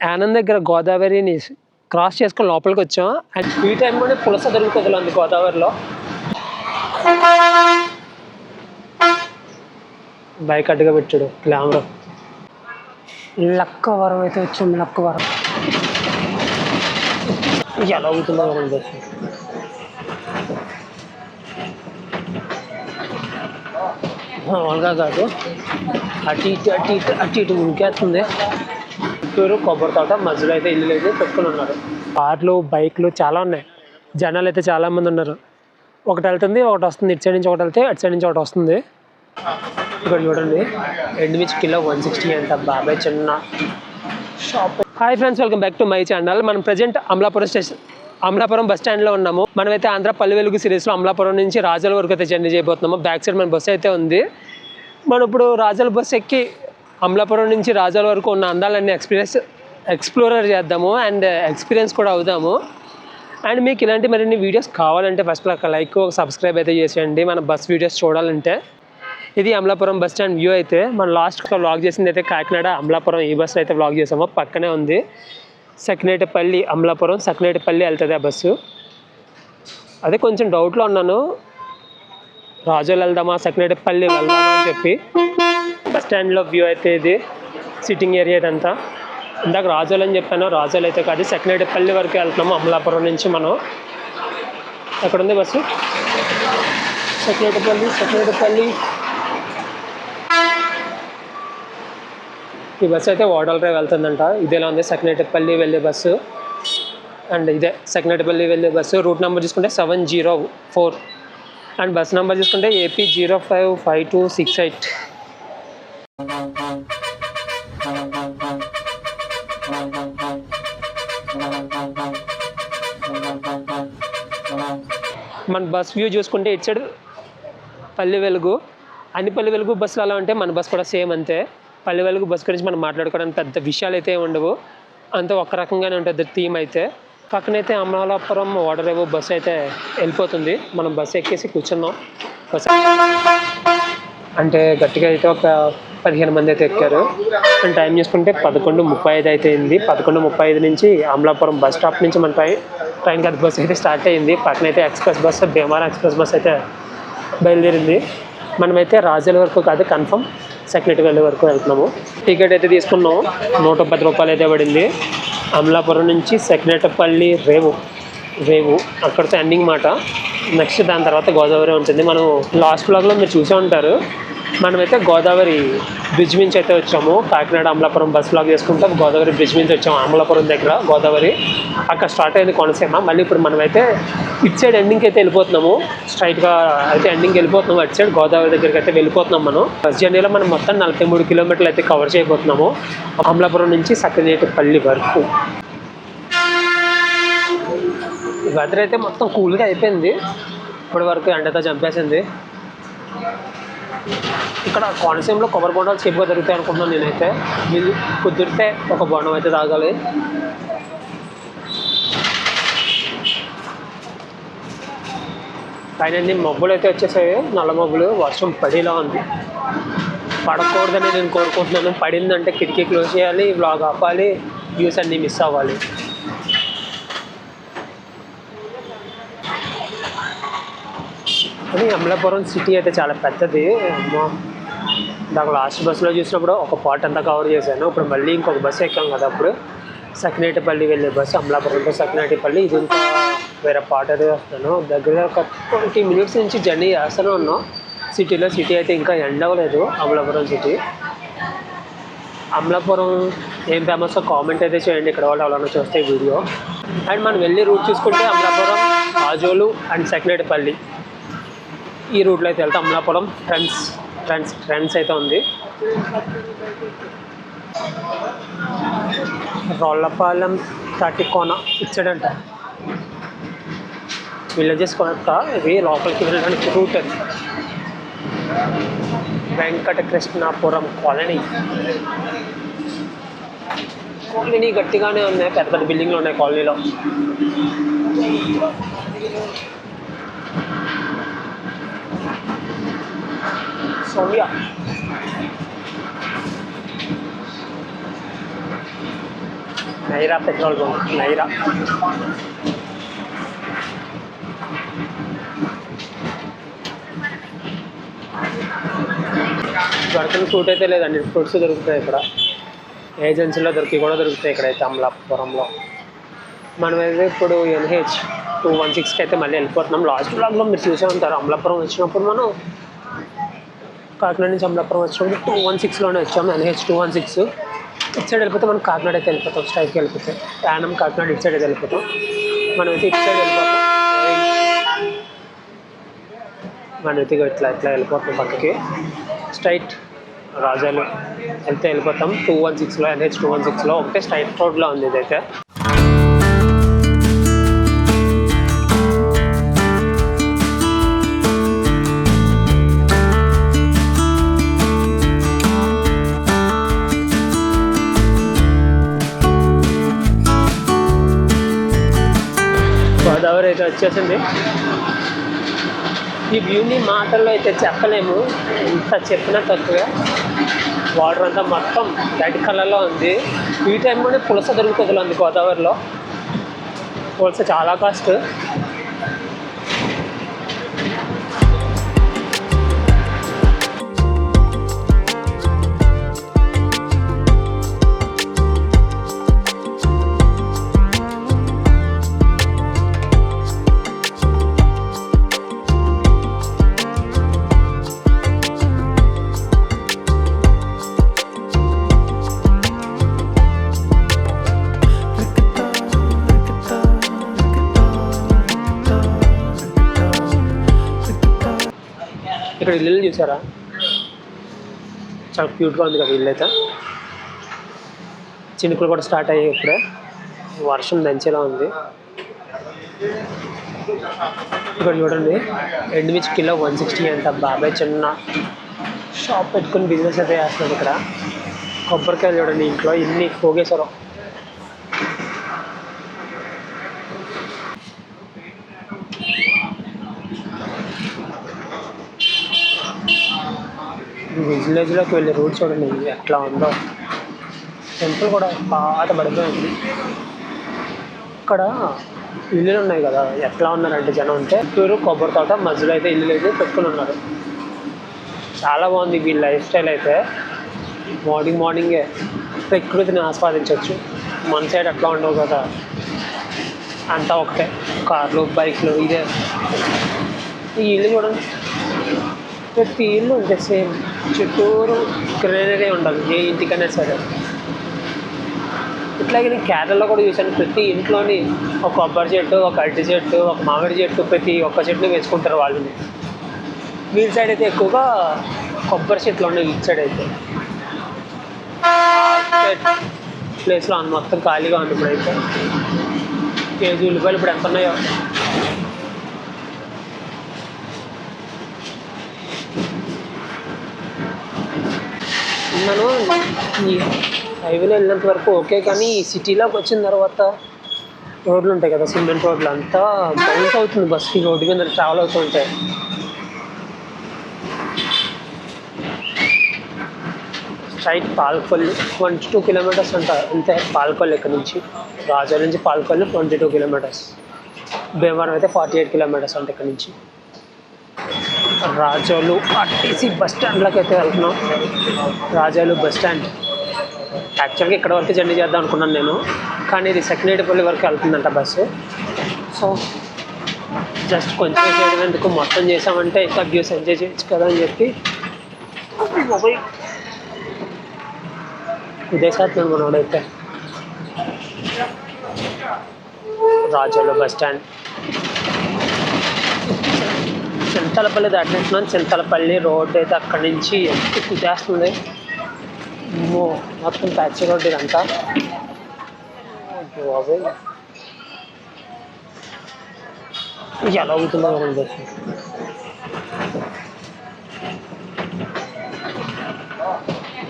ఆనంద్ దగ్గర గోదావరిని క్రాస్ చేసుకుని లోపలికి వచ్చాం. అండ్ ఈ టైంలోనే పులస దొరుకుతుంది ఉంది గోదావరిలో. బైక్ అడ్డుగా పెట్టాడు. గ్లామర్. లక్కవరం అయితే వచ్చాం లక్కవరం ఎలా అవుతుందో మనం మామూలుగా కాదు. అటు ఇటు అటు ఇటు అటు ఇటు ఉరికేస్తుంది చిత్తూరు కొబ్బరి తోట మధ్యలో అయితే ఇల్లు అయితే పెట్టుకుని ఉన్నారు. కార్లు బైక్లు చాలా ఉన్నాయి. జనాలు అయితే చాలా మంది ఉన్నారు. ఒకటి వెళ్తుంది ఒకటి వస్తుంది. ఇటు సైడ్ నుంచి ఒకటి వెళ్తే అటు సైడ్ నుంచి ఒకటి వస్తుంది. ఇక్కడ చూడండి. ఎండుమిర్చి కిలో వన్ సిక్స్టీ అంట బాబాయ్ చిన్న shop hi friends welcome back to my channel మనం present Amalapuram station Amalapuram bus స్టాండ్లో ఉన్నాము. మనమైతే ఆంధ్ర పల్లె వెలుగు సిరీస్లో అమలాపురం నుంచి రాజాల వరకు అయితే జర్నీ చేయబోతున్నాము. బ్యాక్ సైడ్ మన బస్సు అయితే ఉంది. మనం ఇప్పుడు రాజాల బస్ ఎక్కి అమలాపురం నుంచి రాజాల వరకు ఉన్న అందాలన్నీ ఎక్స్పీరియన్స్ ఎక్స్ప్లోరర్ చేద్దాము అండ్ ఎక్స్పీరియన్స్ కూడా అవుదాము. అండ్ మీకు ఇలాంటి మరిన్ని వీడియోస్ కావాలంటే ఫస్ట్ ఒక లైక్ ఒక సబ్స్క్రైబ్ అయితే చేసేయండి. మన బస్ వీడియోస్ చూడాలంటే ఇది అమలాపురం బస్ స్టాండ్ వ్యూ అయితే మనం లాస్ట్ వ్లాగ్ చేసింది అయితే కాకినాడ అమలాపురం ఈ బస్సు అయితే వ్లాగ్ చేసాము. పక్కనే ఉంది సకినేటిపల్లి అమలాపురం. సకినేటపల్లి వెళ్తుంది ఆ బస్సు. అదే కొంచెం డౌట్లో ఉన్నాను. రాజోలు వెళ్దామా? సకినేటిపల్లి వెళ్దామా అని చెప్పి. బస్ స్టాండ్లో వ్యూ అయితే ఇది సిట్టింగ్ ఏరియా ఇదంతా. ఇందాక రాజోలు అని చెప్పాను రాజోలు అయితే కాదు సకినేటిపల్లి వరకు వెళ్తున్నాము అమలాపురం నుంచి మనం. ఎక్కడ ఉంది బస్సు? సకినేటిపల్లి సకినేటిపల్లి ఈ బస్సు అయితే ఓడల్ వెళ్తుందంట. ఇదేలా ఉంది? సకినేటిపల్లి వెళ్ళే బస్సు. అండ్ ఇదే సకినేటిపల్లి వెళ్ళే బస్సు. రూట్ నెంబర్ చూసుకుంటే seven zero four. And bus number చూసుకుంటే AP zero five five two six eight. మన బస్ వ్యూ చూసుకుంటే ఇటు సైడ్ పల్లె వెలుగు. అన్ని పల్లె వెలుగు బస్సులు అలా ఉంటే మన బస్ కూడా సేమ్ అంతే. పల్లె వెలుగు బస్ గురించి మనం మాట్లాడుకోవడానికి పెద్ద విషయాలు అయితే ఉండవు. అంత ఒక రకంగానే ఉంటుంది థీమ్ అయితే. పక్కనైతే అమలాపురం ఓడరేవు బస్సు అయితే వెళ్ళిపోతుంది. మనం బస్సు ఎక్కేసి కూర్చున్నాం. బస్ అంటే గట్టిగా అయితే ఒక పదిహేను మంది అయితే ఎక్కారు. అండ్ టైం చూసుకుంటే పదకొండు ముప్పై ఐదు అయితే అయింది. పదకొండు ముప్పై ఐదు నుంచి అమలాపురం బస్ స్టాప్ నుంచి మన ట్రైన్ ట్రైన్ గది బస్ అయితే స్టార్ట్ అయింది. అయితే ఎక్స్ప్రెస్ బస్సు భీమారా ఎక్స్ప్రెస్ బస్ అయితే బయలుదేరింది. మనమైతే రాజుల వరకు కాదు కన్ఫర్మ్ సెక్రటరీ వెళ్ళే వరకు వెళ్తున్నాము. టికెట్ అయితే తీసుకున్నాం. నూట పది రూపాయలు అయితే పడింది. అమలాపురం నుంచి సెక్రటపల్లి రేవు రేవు. అక్కడితో ఎండింగ్ మాట. నెక్స్ట్ దాని తర్వాత గోదావరి ఉంటుంది. మనం లాస్ట్ బ్లాగ్లో మీరు చూసే ఉంటారు. మనమైతే గోదావరి బ్రిడ్జ్ నుంచి అయితే వచ్చాము. కాకినాడ అమలాపురం బస్ బ్లాక్ చేసుకుంటాం. గోదావరి బ్రిడ్జ్ నుంచి వచ్చాము అమలాపురం దగ్గర గోదావరి. అక్కడ స్టార్ట్ అయింది కోనసీమ. మళ్ళీ ఇప్పుడు మనమైతే ఇటు సైడ్ ఎండింగ్కి అయితే వెళ్ళిపోతున్నాము. స్ట్రైట్గా అయితే ఎండింగ్కి వెళ్ళిపోతున్నాము. అటు సైడ్ గోదావరి దగ్గరికి అయితే వెళ్ళిపోతున్నాం మనం. బస్ జర్నీలో మనం మొత్తం నలభై మూడు కిలోమీటర్లు అయితే కవర్ చేయబోతున్నాము. అమలాపురం నుంచి సక్కనేటిపల్లి వరకు. వెదర్ అయితే మొత్తం కూల్గా అయిపోయింది. ఇప్పటి వరకు ఎండతో చంపేసింది. ఇక్కడ కోనసీమలో కొబ్బరి బొండాలు చీప్గా దొరుకుతాయి అనుకుంటున్నాను నేనైతే. వీళ్ళు కుదిరితే ఒక బొండం అయితే తాగాలి. పైన మబ్బులు అయితే వచ్చేసాయి. నల్ల మబ్బులు వర్షం పడేలా ఉంది. పడకూడదని నేను కోరుకుంటున్నాను. పడిందంటే కిటికీ క్లోజ్ చేయాలి బ్లాగ్ ఆపాలి వ్యూస్ అన్నీ మిస్ అవ్వాలి. కానీ అమలాపురం సిటీ అయితే చాలా పెద్దది. నాకు లాస్ట్ బస్సులో చూసినప్పుడు ఒక పార్ట్ అంతా కవర్ చేశాను. ఇప్పుడు మళ్ళీ ఇంకొక బస్సు ఎక్కాం కదా అప్పుడు. సకినేటిపల్లి వెళ్ళే బస్సు అమలాపురంతో సకినేటిపల్లి. ఇది ఇంకా వేరే పార్ట్ అయితే వస్తాను. దగ్గర ఒక ట్వంటీ మినిట్స్ నుంచి జర్నీ చేస్తూనే ఉన్నాం. సిటీలో సిటీ అయితే ఇంకా ఎండ్ అవ్వలేదు అమలాపురం సిటీ. అమలాపురం ఏం ఫేమస్ కామెంట్ అయితే చేయండి. ఇక్కడ వాళ్ళు ఎవరైనా చూస్తే వీడియో అండ్ మనం వెళ్ళి రూట్ చూసుకుంటే అమలాపురం ఆజోలు అండ్ సకినేటిపల్లి. ఈ రూట్లో అయితే వెళ్తాం. అమలాపురం ట్రెండ్స్ ట్రెండ్స్ ట్రెండ్స్ అయితే ఉంది. రోళ్ళపాలెం తాటికోన ఇచ్చాడంట. విలేజెస్ కొనక్క ఇవి లోపలికి వెళ్ళడానికి రూట్ అది. వెంకటకృష్ణాపురం కాలనీ. కాలనీ గట్టిగానే ఉన్నాయి పెద్ద పెద్ద బిల్డింగ్లు ఉన్నాయి కాలనీలో. సౌమ్య నైరా పెట్రోల్ బంక్ నైరా దొరకని ఫ్రూట్ అయితే లేదండి. ఫ్రూట్స్ దొరుకుతాయి ఇక్కడ. ఏజెన్సీలో దొరికి కూడా దొరుకుతాయి ఇక్కడైతే అమలాపురంలో. మనమైతే ఇప్పుడు ఎన్హెచ్ టూ వన్ సిక్స్కి అయితే మళ్ళీ వెళ్ళిపోతున్నాం. లాస్ట్ బ్లాగ్లో మీరు చూసే ఉంటారు. అమలాపురం వచ్చినప్పుడు మనం కాకినాడ నుంచి అమలాపురం వచ్చినప్పుడు టూ వన్ సిక్స్లోనే వచ్చాము ఎన్హెచ్ టూ వన్ సిక్స్ ఇటు సైడ్ వెళ్ళిపోతే మనం కాకినాడ అయితే వెళ్ళిపోతాం. స్ట్రైట్కి వెళ్ళిపోతే. యానం కాకినాడ ఇటు సైడ్ వెళ్ళిపోతాం వెళ్ళిపోతాం. అయితే ఇటు సైడ్ వెళ్ళిపోతాం. మనమైతే ఇగో ఇట్లా ఇట్లా వెళ్ళిపోతాం పక్కకి. స్ట్రైట్ రాజాలు. వెళ్తే వెళ్ళిపోతాం. టూ వన్ సిక్స్లో ఎన్హెచ్ టూ వన్ సిక్స్లో ఒకటే స్ట్రైట్ రోడ్లో ఉంది ఇదైతే. వచ్చేసింది. ఈ వ్యూని మాటల్లో అయితే చెప్పలేము. ఎంత చెప్పినా తక్కువే. వాటర్ అంతా మొత్తం రెడ్ కలర్లో ఉంది. ఈ టైంలోనే పులస దొరుకుతుంది ఉంది గోదావరిలో. పులస చాలా కాస్ట్. ఇక్కడ ఇల్లు చూసారా చాలా క్యూట్గా ఉంది కదా ఇల్లు అయితే. చినుకులు కూడా స్టార్ట్ అయ్యాయి ఇప్పుడే. వర్షం దంచేలా ఉంది. ఇక్కడ చూడండి ఎండుమిర్చి కిలో వన్ సిక్స్టీ అంట. బాబాయ్ చిన్న షాప్ పెట్టుకుని బిజినెస్ అయితే చేస్తున్నాడు ఇక్కడ. కొబ్బరికాయలు చూడండి ఇంట్లో ఇన్ని పోగేశారు విలేజ్లోకి వెళ్ళే రూట్ చూడండి ఎట్లా ఉందో. టెంపుల్ కూడా పాత పడిపోయింది ఇక్కడ ఇల్లులు ఉన్నాయి కదా ఎట్లా ఉన్నారంటే జనం అంటే చుట్టూరు కొబ్బరి తోట మధ్యలో అయితే ఇల్లు అయితే పెట్టుకుని ఉన్నారు. చాలా బాగుంది వీళ్ళ లైఫ్ స్టైల్ అయితే. మార్నింగ్ మార్నింగే ప్రకృతిని ఆస్వాదించవచ్చు మన సైడ్ అట్లా ఉండవు కదా. అంతా ఒకటే కార్లు బైక్లు ఇదే. ఈ ఇల్లు చూడండి ప్రతి ఇల్లు అంతే సేమ్. చుట్టూరు గ్రీనరీ ఉండదు ఏ ఇంటికైనా సరే. ఇట్లాగే నేను కేరళలో కూడా చూశాను ప్రతి ఇంట్లోని ఒక కొబ్బరి చెట్టు ఒక అరటి చెట్టు ఒక మామిడి చెట్టు ప్రతి ఒక్క చెట్టుని వేసుకుంటారు వాళ్ళని వీళ్ళ సైడ్ అయితే ఎక్కువగా కొబ్బరి చెట్లు ఉన్నాయి వీళ్ళ సైడ్ అయితే. ప్లేస్లో మొత్తం ఖాళీగా ఉంది ఇప్పుడైతే. కేజీ ఉల్లిపాయలు ఇప్పుడు ఎంత ఉన్నాయో. నేను ఈ హైవేలో వెళ్ళినంత వరకు ఓకే కానీ ఈ సిటీలోకి వచ్చిన తర్వాత రోడ్లు ఉంటాయి కదా సిమెంట్ రోడ్లు అంతా బౌన్స్ అవుతుంది బస్కి రోడ్డు మీద ట్రావెల్ అవుతూ ఉంటాయి. Straight Palpalli twenty two kilometres అంట. అంతే పాల్పల్లి ఇక్కడ నుంచి. రాజా నుంచి Palakollu twenty two kilometres Bhimavaram అయితే ఫార్టీ ఎయిట్ కిలోమీటర్స్ అంట ఇక్కడ నుంచి. రాజోలు ఆర్టీసీ బస్ స్టాండ్లోకి అయితే వెళ్తున్నాం. Razole bus stand. యాక్చువల్గా ఇక్కడ వరకు జర్నీ చేద్దాం అనుకున్నాను నేను. కానీ ఇది సెకండేటిపల్లి వరకు వెళ్తుందంట బస్సు. సో జస్ట్ కొంచెం చేయడం ఎందుకు? మొత్తం చేసామంటే ఇంకా వ్యూస్ ఎంజాయ్ చేయొచ్చు కదా అని చెప్పి. మొబైల్ విదేశాత్మ మనోడైతే రాజోలు బస్ స్టాండ్. చింతలపల్లి దాటినట్టున్నాను చింతలపల్లి రోడ్ అయితే అక్కడి నుంచి ఎంత కుదేస్తుంది అమ్మో, మొత్తం ప్యాచ్ రోడ్ ఇదంతా. అయ్యో బాబోయ్. ఎలా అవుతుందో మనం బస్సు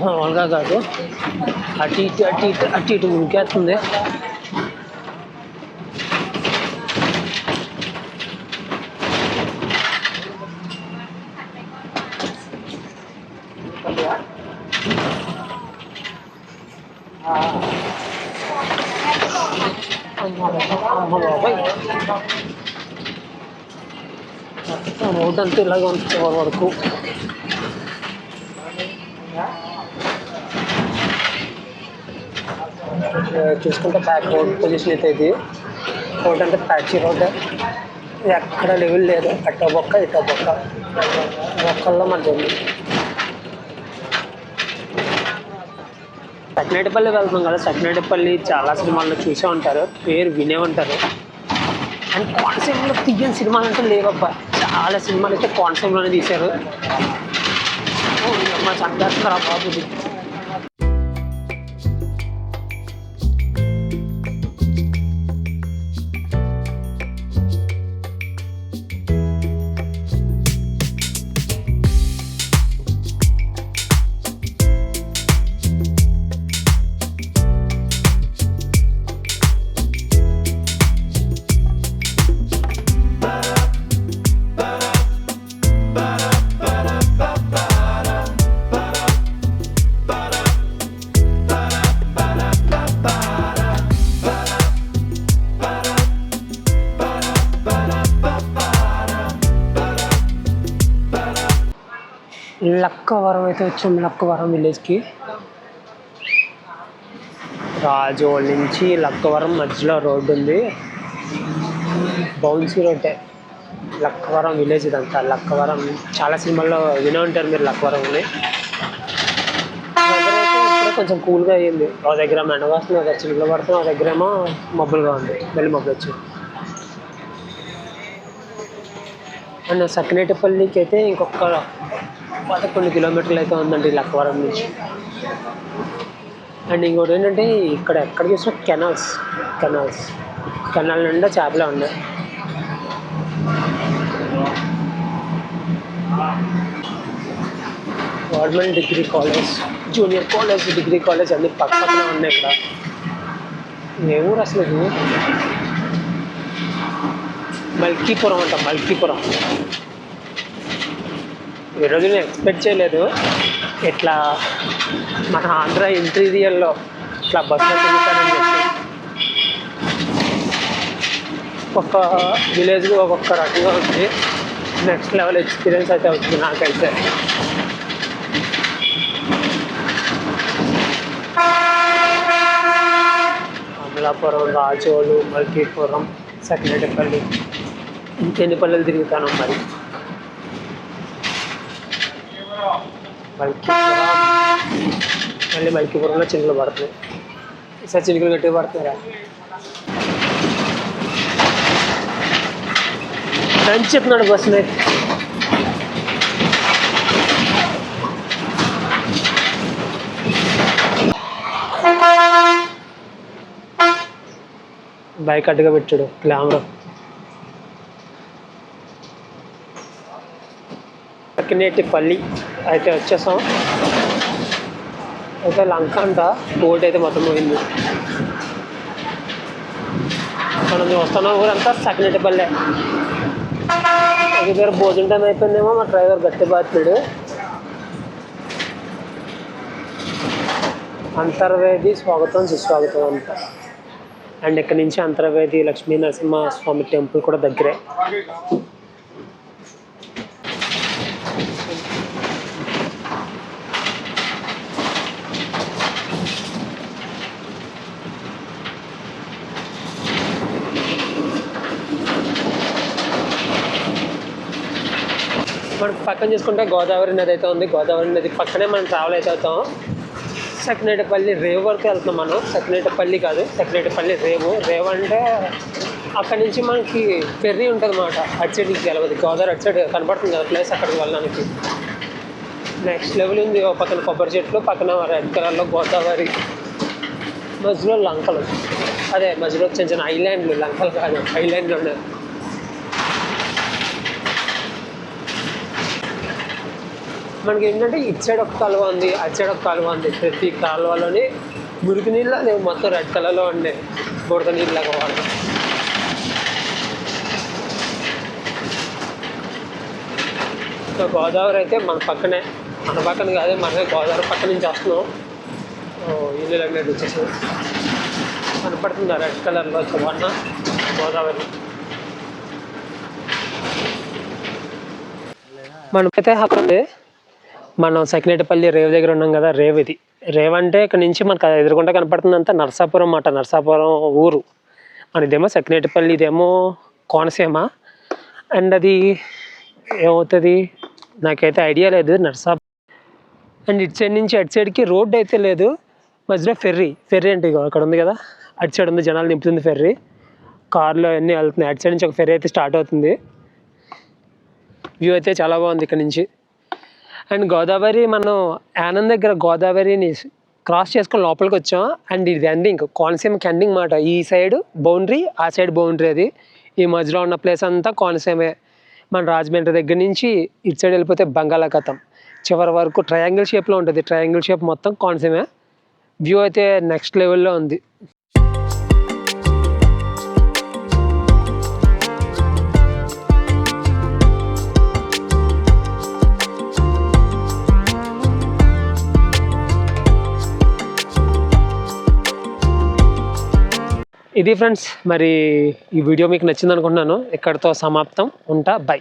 మామూలుగా కాదు. అటు ఇటు అటు ఇటు అటు ఇటు ఉరికేస్తుంది మొత్తం రోడ్ అంతా చివరి వరకు. చూసుకుంటే బ్యాక్ రోడ్ పొజిషన్ అయితే ఇది. రోడ్ అంటే ప్యాచీ రోడ్ ఎక్కడ లెవెల్ లేదు. అట్ట బొక్క ఇట్ట బొక్క బొక్కల్లో మధ్య ఉంది. సకినేటిపల్లి వెళ్తున్నాం కదా. సకినేటిపల్లి చాలా సినిమాల్లో చూసే ఉంటారు. పేరు వినే ఉంటారు. అండ్ కోనసీమలో తీయని సినిమాలు అంటే లేవబ్బా. చాలా సినిమాలు అయితే కోనసీమలోనే తీశారు. ఓ, మా చంపేస్తున్నారా బాబు లక్కవరం అయితే వచ్చాం లక్కవరం విలేజ్కి. రాజోల్ నుంచి లక్కవరం మధ్యలో రోడ్డు ఉంది. బౌన్సీ రోడ్డే. లక్కవరం విలేజ్ ఇదంతా. లక్కవరం చాలా సినిమాల్లో వినే ఉంటారు మీరు లక్కవరం అని కొంచెం కూల్గా అయ్యింది. ఒక దగ్గర మెండ వస్తుంది ఒక చిల్లు పడుతుంది ఒక దగ్గర ఏమో మబ్బులుగా ఉంది. వెళ్ళి మబ్బులు వచ్చింది అండ్ సకినేటిపల్లికి అయితే ఇంకొక పదకొండు కిలోమీటర్లు అయితే ఉందండి లక్కవరం నుంచి. అండ్ ఇంకోటి ఏంటంటే ఇక్కడ ఎక్కడ చూసినా కెనాల్స్ కెనాల్స్ కెనాల్ నిండా చేపలే ఉన్నాయి. Government degree college junior college degree college అన్ని పక్క పక్కన ఉన్నాయి ఇక్కడ. ఏ ఊరు అసలు మల్కీపురం అంట మల్కీపురం. ఈరోజు నేను ఎక్స్పెక్ట్ చేయలేదు. ఇట్లా మన ఆంధ్ర ఇంటీరియర్లో ఇట్లా బస్సులో తిరుగుతానని చెప్పి ఒక్కొక్క విలేజ్ ఒక్కొక్క రకంగా ఉంది. నెక్స్ట్ లెవెల్ ఎక్స్పీరియన్స్ అయితే అవుతుంది నాకైతే. అమలాపురం రాజోలు మల్కీపురం సకినేటిపల్లి ఇంకెన్ని పల్లెలు తిరుగుతాను మరి. మళ్ళీ మైకిపురంలో చినుకులు పడుతున్నాయి ఈసారి చినుకులు గట్టిగా పడుతున్నారా? అని చెప్తున్నాడు బస్ మీద బైక్ అడ్డుగా పెట్టాడు. గ్లామర్. పక్కనేటి పల్లి అయితే వచ్చేసాం. అయితే లంక అంట బోట్ అయితే మొత్తం పోయింది. మనం వస్తున్నాం కూడా అంతా సకినేటి పల్లె దగ్గర భోజనం టైం అయిపోయిందేమో మా డ్రైవర్ గట్టి బాతున్నాడు అంతర్వేది స్వాగతం సుస్వాగతం అంట అండ్ ఇక్కడ నుంచి అంతర్వేది లక్ష్మీ నరసింహ స్వామి టెంపుల్ కూడా దగ్గరే. పక్కన చూసుకుంటే గోదావరి నది అయితే ఉంది. గోదావరి నది పక్కనే మనం ట్రావెల్ అయితే అవుతాం. సకినేటపల్లి రేవు వరకు వెళ్తున్నాం మనం. సకినేటపల్లి కాదు సకినేటపల్లి రేవు. రేవు అంటే అక్కడ నుంచి మనకి ఫెర్రీ ఉంటుంది అన్నమాట అటు సైడ్కి గెలవదు. గోదావరి అటు సైడ్ కనపడుతుంది కదా ప్లేస్ అక్కడికి వెళ్ళడానికి. నెక్స్ట్ లెవెల్ ఉంది. ఓ పక్కన కొబ్బరి చెట్లు పక్కన రెడ్ కలర్లో గోదావరి. మధ్యలో లంకలు. అదే మధ్యలో చిన్న చిన్న ఐలాండ్లు లంకలు కాదు ఐలాండ్లు ఉన్నాయి. మనకి ఏంటంటే ఇటు సైడ్ ఒక కాలువ ఉంది అటు సైడ్ ఒక కాలువ ఉంది. ప్రతి కాలువలోని మురికి నీళ్ళు అనేవి మొత్తం రెడ్ కలర్లో ఉన్నాయి బురద నీళ్ళగా వాడు సో గోదావరి అయితే మన పక్కనే మన పక్కన కాదు మనమే గోదావరి పక్క నుంచి వస్తున్నాం. ఇల్లు అనేది వచ్చేసి. కనపడుతుంది రెడ్ కలర్లో సువర్ణ గోదావరి? మనకైతే హక్కు ఉంది. మనం సకినేటిపల్లి రేవ్ దగ్గర ఉన్నాం కదా రేవ్ ఇది. రేవ్ అంటే ఇక్కడ నుంచి మనకు కనపడుతుంది కనపడుతుందంతా నర్సాపురం మాట నర్సాపురం ఊరు. మనదేమో సకినేటిపల్లి ఇదేమో కోనసీమ. అండ్ అది ఏమవుతుంది? నాకైతే ఐడియా లేదు నర్సాపురం. అండ్ ఇటు సైడ్ నుంచి అటు సైడ్కి రోడ్ అయితే లేదు. మధ్యలో ఫెర్రీ ఫెర్రీ అంటే అక్కడ ఉంది కదా అటు సైడ్ ఉంది జనాలు నింపుతుంది ఫెర్రీ. కార్లో అన్నీ వెళ్తున్నాయి. అటు సైడ్ నుంచి ఒక ఫెర్రీ అయితే స్టార్ట్ అవుతుంది. వ్యూ అయితే చాలా బాగుంది ఇక్కడ నుంచి. అండ్ గోదావరి మనం ఆనంద్ దగ్గర గోదావరిని క్రాస్ చేసుకుని లోపలికి వచ్చాం. అండ్ ఇది ఎండింగ్ కోనసీమకి ఎండింగ్ మాట. ఈ సైడ్ బౌండరీ ఆ సైడ్ బౌండరీ అది. ఈ మధ్యలో ఉన్న ప్లేస్ అంతా కోనసీమే. మన రాజమండ్రి దగ్గర నుంచి ఇటు సైడ్ వెళ్ళిపోతే బంగాళాఖాతం. చివరి వరకు ట్రయాంగిల్ షేప్లో ఉంటుంది. ట్రయాంగిల్ షేప్ మొత్తం కోనసీమే. వ్యూ అయితే నెక్స్ట్ లెవెల్లో ఉంది. ఇది ఫ్రెండ్స్ మరి ఈ వీడియో మీకు నచ్చింది అనుకుంటున్నాను ఇక్కడితో సమాప్తం. ఉంటా బై.